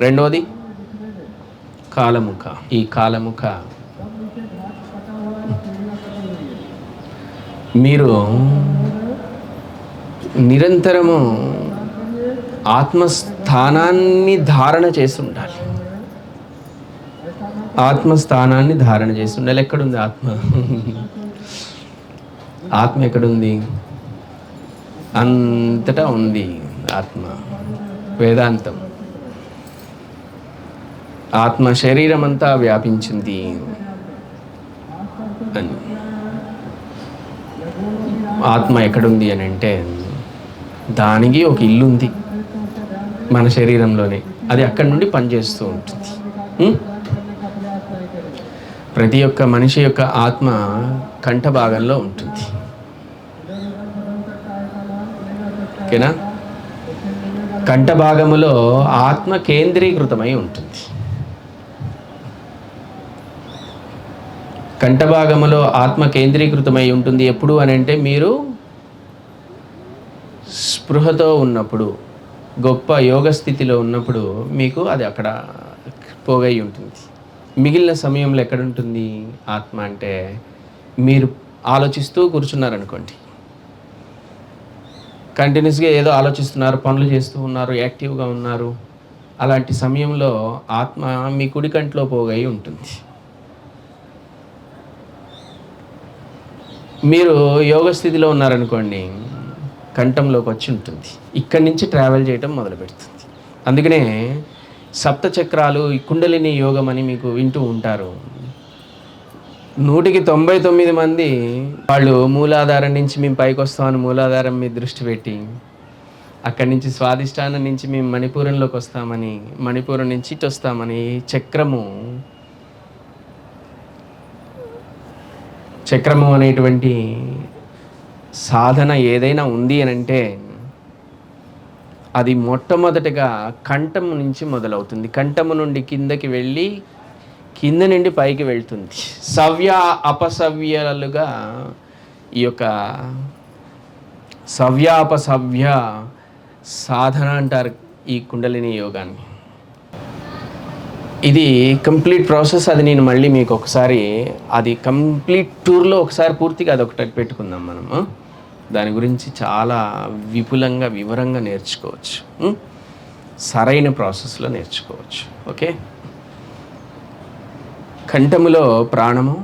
రెండవది? కాలముఖ. ఈ కాలముఖ. మీరు నిరంతరము ఆత్మస్థానాన్ని ధారణ చేసి ఉండాలి ఆత్మస్థానాన్ని ధారణ చేసి ఉండాలి ఎక్కడుంది ఆత్మ? ఆత్మ ఎక్కడుంది? అంతటా ఉంది ఆత్మ. వేదాంతం. ఆత్మ శరీరం అంతా వ్యాపించింది అని. ఆత్మ ఎక్కడుంది అని అంటే దానికి ఒక ఇల్లు ఉంది మన శరీరంలోనే. అది అక్కడి నుండి పనిచేస్తూ ఉంటుంది. ప్రతి ఒక్క మనిషి యొక్క ఆత్మ కంఠ భాగంలో ఉంటుంది. ఓకేనా? కంఠ భాగములో ఆత్మ కేంద్రీకృతమై ఉంటుంది. కంఠభాగములో ఆత్మ కేంద్రీకృతమై ఉంటుంది ఎప్పుడు అని అంటే మీరు స్పృహతో ఉన్నప్పుడు గొప్ప యోగ స్థితిలో ఉన్నప్పుడు మీకు అది అక్కడ పోగై ఉంటుంది. మిగిలిన సమయంలో ఎక్కడ ఉంటుంది? ఆత్మ అంటే మీరు ఆలోచిస్తూ కూర్చున్నారనుకోండి. కంటిన్యూస్గా ఏదో ఆలోచిస్తున్నారు పనులు చేస్తూ ఉన్నారు యాక్టివ్గా ఉన్నారు. అలాంటి సమయంలో ఆత్మ మీ కుడి కంట్లో పోగై ఉంటుంది. మీరు యోగ స్థితిలో ఉన్నారనుకోండి కంఠంలోకి వచ్చి ఉంటుంది. ఇక్కడి నుంచి ట్రావెల్ చేయటం మొదలు పెడుతుంది అందుకనే సప్తచక్రాలు ఈ కుండలిని యోగం అని మీకు వింటూ ఉంటారు. నూటికి తొంభై తొమ్మిది మంది వాళ్ళు మూలాధారం నుంచి మేము పైకి వస్తామని మూలాధారం మీద దృష్టి పెట్టి అక్కడి నుంచి స్వాధిష్టానం నుంచి మేము మణిపూరంలోకి వస్తామని మణిపూరం నుంచి ఇటు వస్తామని చక్రము చక్రము అనేటువంటి సాధన ఏదైనా ఉంది అని అంటే అది మొట్టమొదటిగా కంఠము నుంచి మొదలవుతుంది. కంఠము నుండి కిందకి వెళ్ళి కింద నుండి పైకి వెళ్తుంది. సవ్య అపసవ్యాలుగా ఈ యొక్క సవ్యాపసవ్య సాధన అంటారు ఈ కుండలిని యోగాన్ని. ఇది కంప్లీట్ ప్రాసెస్ అది నేను మళ్ళీ మీకు ఒకసారి అది కంప్లీట్ టూర్లో ఒకసారి పూర్తిగా అది ఒకటి పెట్టుకుందాం మనము దాని గురించి చాలా విపులంగా వివరంగా నేర్చుకోవచ్చు సరైన ప్రాసెస్లో నేర్చుకోవచ్చు ఓకే? కంఠములో ప్రాణము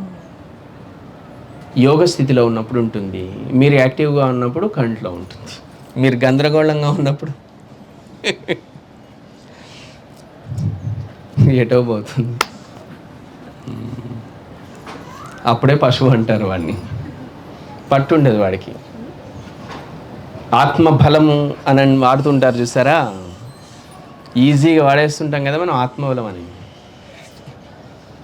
యోగ స్థితిలో ఉన్నప్పుడు ఉంటుంది మీరు యాక్టివ్గా ఉన్నప్పుడు కంట్లో ఉంటుంది మీరు గందరగోళంగా ఉన్నప్పుడు. ఎటో పోతుంది. అప్పుడే పశువు అంటారు వాడిని. పట్టుండదు వాడికి. ఆత్మబలము అని వాడుతుంటారు చూసారా? ఈజీగా వాడేస్తుంటాం కదా మనం ఆత్మబలం అని.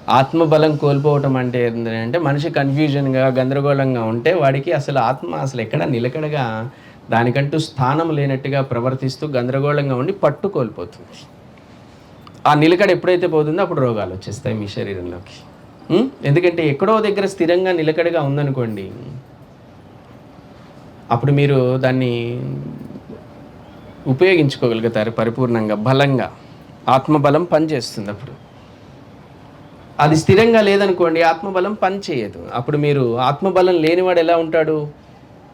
ఆత్మబలం కోల్పోవటం అంటే ఏంటంటే మనిషి కన్ఫ్యూజన్గా గందరగోళంగా ఉంటే వాడికి అసలు ఆత్మ అసలు ఎక్కడ నిలకడగా దానికంటూ స్థానం లేనట్టుగా ప్రవర్తిస్తూ గందరగోళంగా ఉండి పట్టు కోల్పోతుంది. ఆ నిలకడ ఎప్పుడైతే పోతుందో అప్పుడు రోగాలు వచ్చేస్తాయి మీ శరీరంలోకి. ఎందుకంటే ఎక్కడో దగ్గర స్థిరంగా నిలకడగా ఉందనుకోండి అప్పుడు మీరు దాన్ని ఉపయోగించుకోగలుగుతారు పరిపూర్ణంగా బలంగా. ఆత్మబలం పనిచేస్తుంది అప్పుడు. అది స్థిరంగా లేదనుకోండి ఆత్మబలం పని చేయదు అప్పుడు మీరు ఆత్మబలం లేనివాడు ఎలా ఉంటాడు?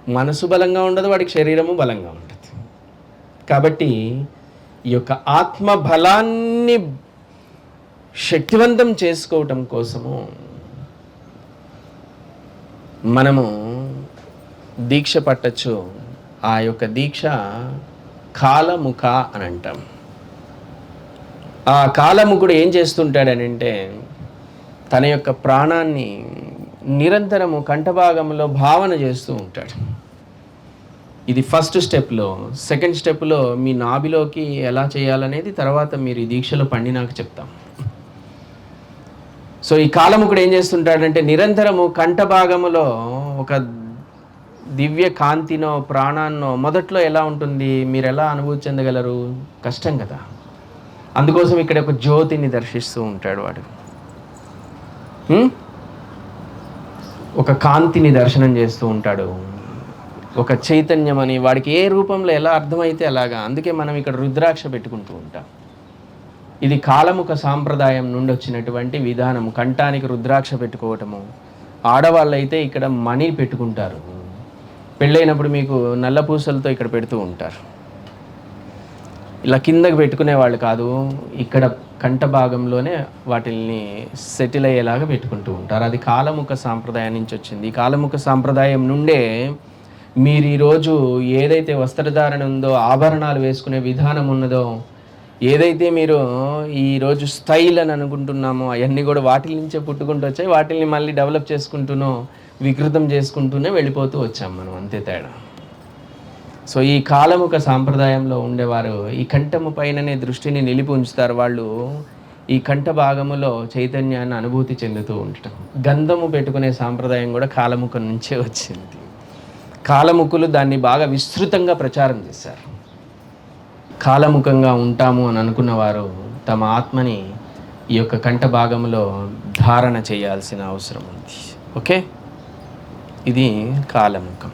మనసు బలంగా ఉండదు వాడికి శరీరము బలంగా ఉంటుంది కాబట్టి ఈ యొక్క ఆత్మ బలాన్ని శక్తివంతం చేసుకోవటం కోసము మనము దీక్ష పట్టచ్చు. ఆ యొక్క దీక్ష కాలముఖ అని అంటాం. ఆ కాలముఖుడు ఏం చేస్తుంటాడనంటే తన యొక్క ప్రాణాన్ని నిరంతరము కంఠభాగంలో భావన చేస్తూ ఉంటాడు. ఇది ఫస్ట్ స్టెప్లో సెకండ్ స్టెప్లో మీ నాభిలోకి ఎలా చేయాలనేది తర్వాత మీరు ఈ దీక్షలో పండి నాకు చెప్తాం. సో ఈ కాలముకుడు ఏం చేస్తుంటాడంటే నిరంతరము కంఠ భాగములో ఒక దివ్య కాంతినో ప్రాణాన్నో మొదట్లో ఎలా ఉంటుంది? మీరు ఎలా అనుభూతి చెందగలరు? కష్టం కదా. అందుకోసం ఇక్కడ ఒక జ్యోతిని దర్శిస్తూ ఉంటాడు వాడు. ఒక కాంతిని దర్శనం చేస్తూ ఉంటాడు. ఒక చైతన్యం అని వాడికి ఏ రూపంలో ఎలా అర్థమైతే అలాగా అందుకే మనం ఇక్కడ రుద్రాక్ష పెట్టుకుంటూ ఉంటాం. ఇది కాలముఖ సాంప్రదాయం నుండి వచ్చినటువంటి విధానం. కంఠానికి రుద్రాక్ష పెట్టుకోవటము. ఆడవాళ్ళు అయితే ఇక్కడ మనీ పెట్టుకుంటారు. పెళ్ళైనప్పుడు మీకు నల్ల పూసలతో ఇక్కడ పెడుతూ ఉంటారు. ఇలా కిందకి పెట్టుకునే వాళ్ళు కాదు ఇక్కడ కంఠ భాగంలోనే వాటిల్ని సెటిల్ అయ్యేలాగా పెట్టుకుంటూ ఉంటారు. అది కాలముఖ సాంప్రదాయం నుంచి వచ్చింది. ఈ కాలముఖ సాంప్రదాయం నుండే మీరు ఈరోజు ఏదైతే వస్త్రధారణ ఉందో ఆభరణాలు వేసుకునే విధానం ఉన్నదో ఏదైతే మీరు ఈరోజు స్టైల్ అని అనుకుంటున్నామో అవన్నీ కూడా వాటి నుంచే పుట్టుకుంటూ వచ్చాయి వాటిని మళ్ళీ డెవలప్ చేసుకుంటూనో వికృతం చేసుకుంటూనే వెళ్ళిపోతూ వచ్చాం మనం. అంతే తేడా. సో ఈ కాలముఖ సాంప్రదాయంలో ఉండేవారు ఈ కంఠము పైననే దృష్టిని నిలిపి ఉంచుతారు వాళ్ళు ఈ కంఠ భాగములో చైతన్యాన్ని అనుభూతి చెందుతూ ఉండటం. గంధము పెట్టుకునే సాంప్రదాయం కూడా కాలముఖం నుంచే వచ్చింది. కాలముఖులు దాన్ని బాగా విస్తృతంగా ప్రచారం చేశారు. కాలముఖంగా ఉంటాము అని అనుకున్న వారు తమ ఆత్మని ఈ యొక్క కంఠ భాగంలో ధారణ చేయాల్సిన అవసరం ఉంది. ఓకే? ఇది కాలముఖం.